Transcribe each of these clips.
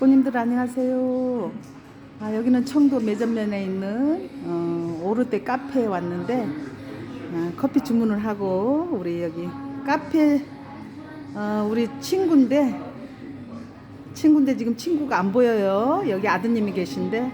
학부님들 안녕하세요. 아, 여기는 청도 매점면에 있는 어, 오르떼 카페에 왔는데 아, 커피 주문을 하고 우리 여기 카페 어, 우리 친구인데 친구인데 지금 친구가 안 보여요. 여기 아드님이 계신데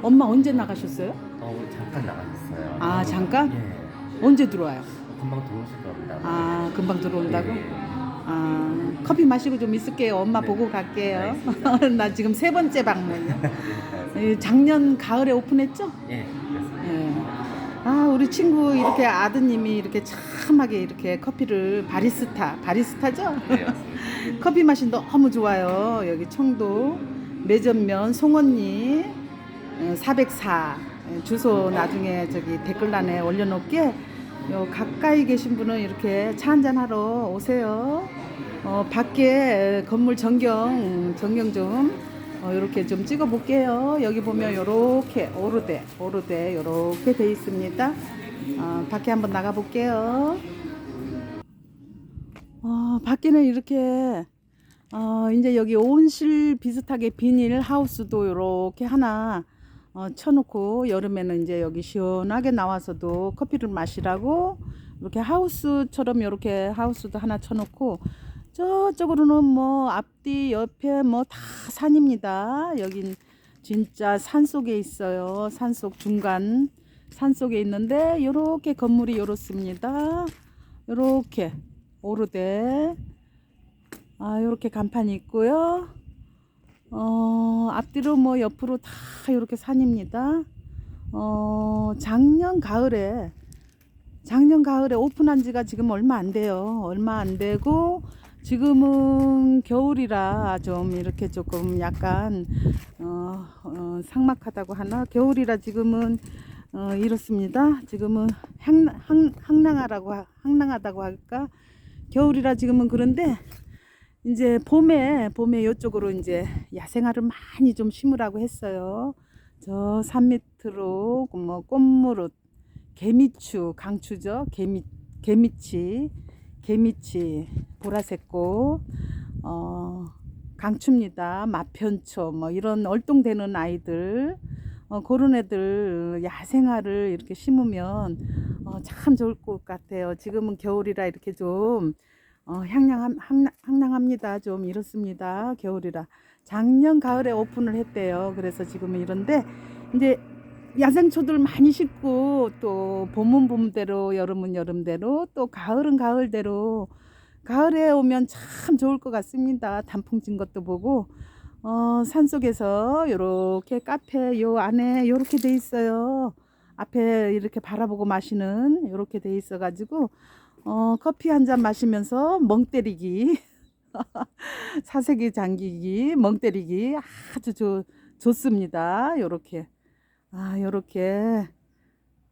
엄마 언제 나가셨어요? 어, 잠깐 나가셨어요. 아 잠깐? 예. 언제 들어와요? 금방 들어오실 겁니다. 아 금방 들어온다고? 예. 아 커피 마시고 좀 있을게요. 엄마 네. 보고 갈게요. 나 지금 세 번째 방문이요. 네, 예, 작년 가을에 오픈했죠? 예, 그렇습니다. 예. 아 우리 친구 이렇게 아드님이 이렇게 참하게 이렇게 커피를 바리스타 바리스타죠? 네, 맞습니다. 커피 맛이 너무 좋아요. 여기 청도 매점면 송언니 어, 404 예, 주소 나중에 저기 댓글란에 올려놓을게. 요 가까이 계신 분은 이렇게 차 한잔 하러 오세요. 어, 밖에 건물 전경 전경 좀 어, 이렇게 좀 찍어 볼게요. 여기 보면 요렇게 오르대 오르대 요렇게 돼 있습니다. 어, 밖에 한번 나가 볼게요. 어, 밖에는 이렇게 어, 이제 여기 온실 비슷하게 비닐 하우스도 이렇게 하나 어, 쳐놓고 여름에는 이제 여기 시원하게 나와서도 커피를 마시라고 이렇게 하우스처럼 이렇게 하우스도 하나 쳐놓고 저쪽으로는 뭐 앞뒤 옆에 뭐 다 산입니다. 여긴 진짜 산 속에 있어요. 산 속 중간 산 속에 있는데 이렇게 건물이 이렇습니다. 이렇게 오르대 아 이렇게 간판이 있고요. 어 앞뒤로 뭐 옆으로 다 이렇게 산입니다. 어 작년 가을에 작년 가을에 오픈한 지가 지금 얼마 안 돼요. 얼마 안 되고 지금은 겨울이라 좀 이렇게 조금 약간 어, 어, 상막하다고 하나 겨울이라 지금은 어, 이렇습니다. 지금은 향, 향, 향랑하라고 하- 향랑하다고 할까 겨울이라 지금은 그런데 이제 봄에 봄에 이쪽으로 이제 야생화를 많이 좀 심으라고 했어요. 저 산 밑으로 뭐 꽃무릇, 개미추, 강추죠. 개미 개미치, 개미치, 보라색 꽃, 어 강추입니다. 마편초 뭐 이런 얼동되는 아이들 어, 그런 애들 야생화를 이렇게 심으면 어, 참 좋을 것 같아요. 지금은 겨울이라 이렇게 좀 어, 향량함, 향, 향량합니다. 좀 이렇습니다. 겨울이라. 작년 가을에 오픈을 했대요. 그래서 지금은 이런데, 이제 야생초들 많이 심고, 또 봄은 봄대로, 여름은 여름대로, 또 가을은 가을대로, 가을에 오면 참 좋을 것 같습니다. 단풍 진 것도 보고, 어, 산 속에서 요렇게 카페 요 안에 요렇게 돼 있어요. 앞에 이렇게 바라보고 마시는 요렇게 돼 있어 가지고 어, 커피 한 잔 마시면서 멍 때리기 사색이 잠기기 멍 때리기 아주 좋, 좋습니다. 요렇게 아 요렇게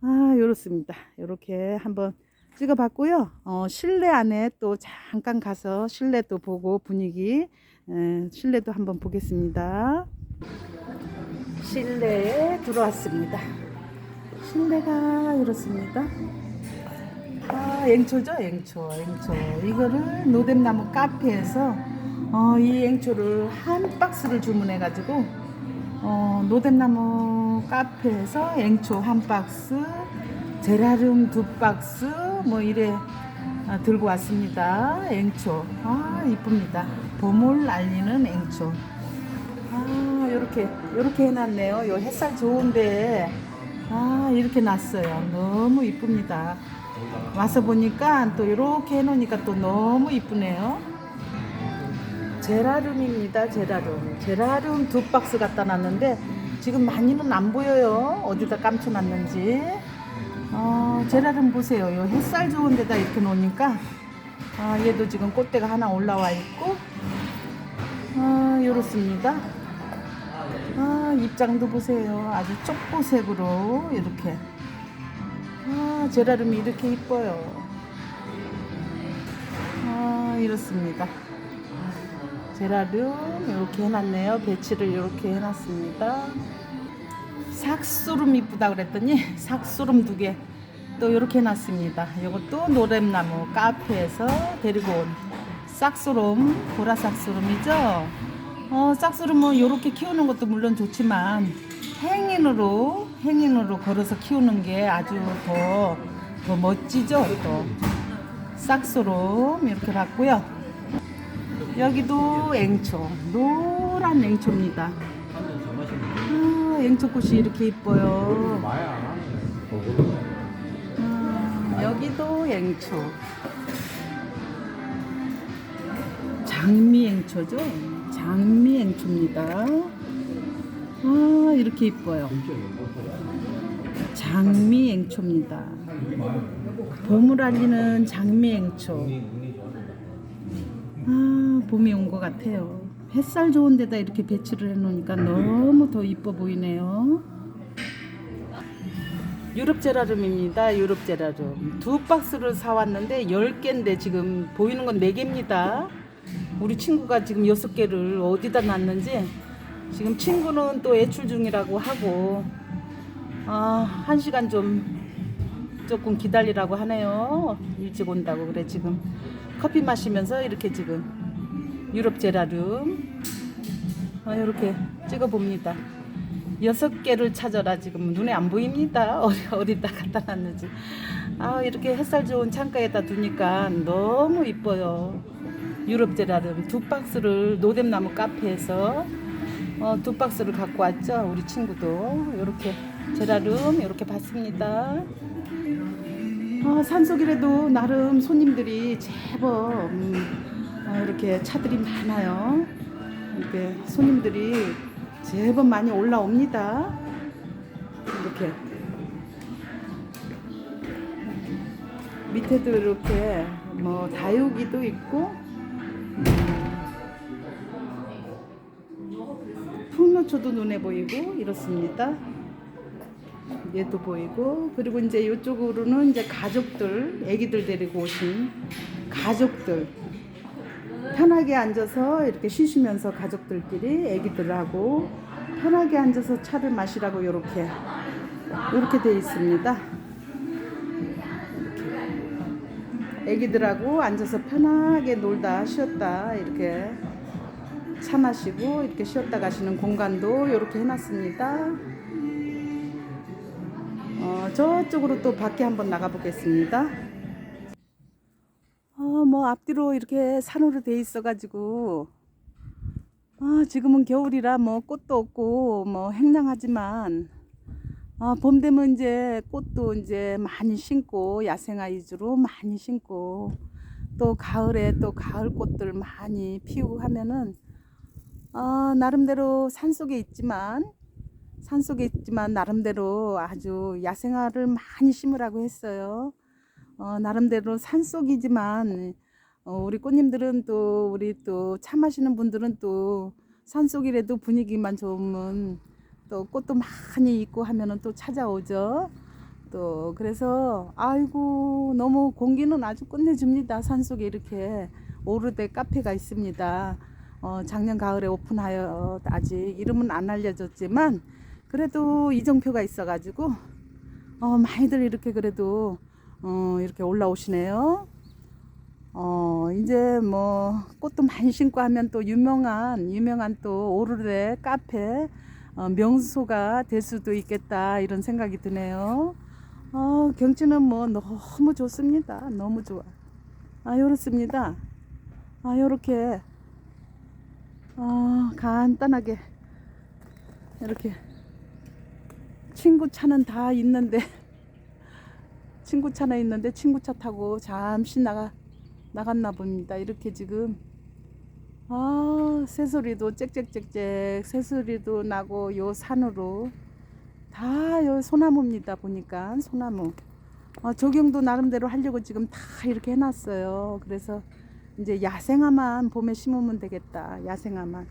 아 요렇습니다. 요렇게 한번 찍어 봤고요. 어, 실내 안에 또 잠깐 가서 실내도 보고 분위기 에, 실내도 한번 보겠습니다. 실내에 들어왔습니다. 실내가 이렇습니다. 아, 앵초죠, 앵초, 앵초. 이거를 노뎀나무 카페에서 어, 이 앵초를 한 박스를 주문해가지고 어, 노뎀나무 카페에서 앵초 한 박스, 제라늄 두 박스, 뭐 이래 아, 들고 왔습니다. 앵초. 아, 이쁩니다. 봄을 알리는 앵초. 아, 요렇게, 요렇게 해놨네요. 요 햇살 좋은데, 아, 이렇게 놨어요. 너무 이쁩니다. 와서 보니까 또 이렇게 해놓으니까 또 너무 이쁘네요. 제라늄입니다. 제라늄. 제라늄 두 박스 갖다 놨는데 지금 많이는 안 보여요. 어디다 감춰놨는지. 어, 제라늄 보세요. 요 햇살 좋은 데다 이렇게 놓으니까 아, 얘도 지금 꽃대가 하나 올라와 있고 아, 이렇습니다. 아, 입장도 보세요. 아주 쪽보색으로 이렇게. 아, 제라름이 이렇게 이뻐요. 아, 이렇습니다. 제라름 이렇게 해놨네요. 배치를 이렇게 해놨습니다. 삭소름 이쁘다 그랬더니 삭소름 두 개 또 이렇게 해놨습니다. 이것도 노렘나무 카페에서 데리고 온 삭소름 보라 삭소름이죠. 어, 뭐 이렇게 키우는 것도 물론 좋지만 행인으로 행인으로 걸어서 키우는 게 아주 더, 더 멋지죠. 또 싹스로 이렇게 봤고요. 여기도 앵초, 노란 앵초입니다. 아, 앵초꽃이 이렇게 이뻐요. 아, 여기도 앵초. 장미 앵초죠? 장미 앵초입니다. 아, 이렇게 이뻐요. 장미 앵초입니다. 봄을 알리는 장미 앵초. 아, 봄이 온 것 같아요. 햇살 좋은 데다 이렇게 배치를 해놓으니까 너무 더 이뻐 보이네요. 유럽 제라름입니다. 유럽 제라름. 두 박스를 사왔는데 10개인데 지금 보이는 건 4개입니다. 우리 친구가 지금 6개를 어디다 놨는지 지금 친구는 또 외출 중이라고 하고 아, 한 시간 좀 조금 기다리라고 하네요. 일찍 온다고 그래 지금 커피 마시면서 이렇게 지금 유럽 제라름 아, 이렇게 찍어 봅니다. 여섯 개를 찾아라 지금 눈에 안 보입니다. 어디 어디다 갖다 놨는지. 아 이렇게 햇살 좋은 창가에다 두니까 너무 이뻐요. 유럽 제라름 두 박스를 노뎀나무 카페에서 어, 두 박스를 갖고 왔죠. 우리 친구도 이렇게 제라름 이렇게 봤습니다. 어, 산속이라도 나름 손님들이 제법 음, 어, 이렇게 차들이 많아요. 이렇게 손님들이 제법 많이 올라옵니다. 이렇게 밑에도 이렇게 뭐 다육이도 있고 음, 풍노초도 눈에 보이고 이렇습니다. 얘도 보이고 그리고 이제 이쪽으로는 이제 가족들 아기들 데리고 오신 가족들 편하게 앉아서 이렇게 쉬시면서 가족들끼리 아기들하고 편하게 앉아서 차를 마시라고 이렇게 이렇게 돼 있습니다. 이렇게 아기들하고 앉아서 편하게 놀다 쉬었다 이렇게 차 마시고 이렇게 쉬었다 가시는 공간도 이렇게 해놨습니다. 어, 저쪽으로 또 밖에 한번 나가 보겠습니다. 어, 뭐 앞뒤로 이렇게 산으로 돼 있어가지고 아, 지금은 겨울이라 뭐 꽃도 없고 뭐 행랑하지만 아, 봄 되면 이제 꽃도 이제 많이 심고 야생화 위주로 많이 심고 또 가을에 또 가을 꽃들 많이 피우고 하면은 아, 나름대로 산속에 있지만 산속에 있지만 나름대로 아주 야생화를 많이 심으라고 했어요. 어, 나름대로 산속이지만 어, 우리 꽃님들은 또 우리 또 차 마시는 분들은 또 산속이라도 분위기만 좋으면 또 꽃도 많이 있고 하면은 또 찾아오죠. 또 그래서 아이고 너무 공기는 아주 끝내줍니다. 산속에 이렇게 오르데 카페가 있습니다. 어, 작년 가을에 오픈하여 아직 이름은 안 알려졌지만 그래도 이정표가 있어가지고 어, 많이들 이렇게 그래도 어, 이렇게 올라오시네요. 어, 이제 뭐 꽃도 많이 심고 하면 또 유명한 유명한 또 오르레 카페 어, 명소가 될 수도 있겠다 이런 생각이 드네요. 어, 경치는 뭐 너무 좋습니다. 너무 좋아. 아, 요렇습니다. 아, 요렇게 어, 간단하게 이렇게 친구 차는 다 있는데 친구 차는 있는데 친구 차 타고 잠시 나가 나갔나 봅니다. 이렇게 지금 아 새소리도 짹짹짹짹 새소리도 나고 요 산으로 다 요 소나무입니다. 보니까 소나무 어, 조경도 나름대로 하려고 지금 다 이렇게 해놨어요. 그래서 이제 야생화만 봄에 심으면 되겠다. 야생화만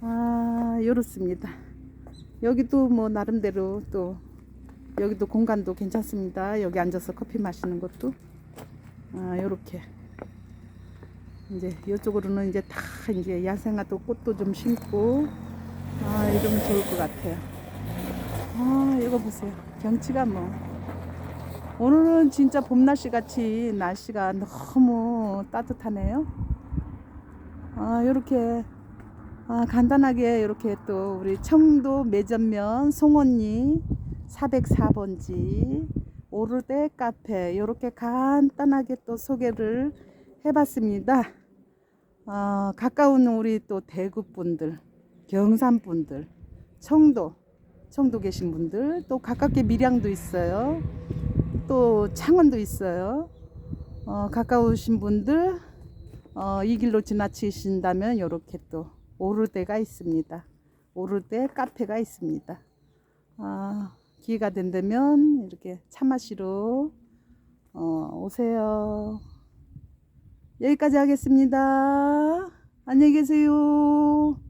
아 요렇습니다. 여기도 뭐 나름대로 또 여기도 공간도 괜찮습니다. 여기 앉아서 커피 마시는 것도 아 요렇게 이제 이쪽으로는 이제 다 이제 야생화도 꽃도 좀 심고 아 이러면 좋을 것 같아요. 아 이거 보세요. 경치가 뭐 오늘은 진짜 봄 날씨 같이 날씨가 너무 따뜻하네요. 아 요렇게 아, 간단하게 이렇게 또 우리 청도 매점면 송언니 404번지 오르데 카페 이렇게 간단하게 또 소개를 해봤습니다. 아, 가까운 우리 또 대구 분들, 경산 분들, 청도, 청도 계신 분들, 또 가깝게 밀양도 있어요. 또 창원도 있어요. 어, 가까우신 분들, 어, 이 길로 지나치신다면 이렇게 또 오르데가 있습니다. 오르데 카페가 있습니다. 아, 기회가 된다면 이렇게 차 마시러 어, 오세요. 여기까지 하겠습니다. 안녕히 계세요.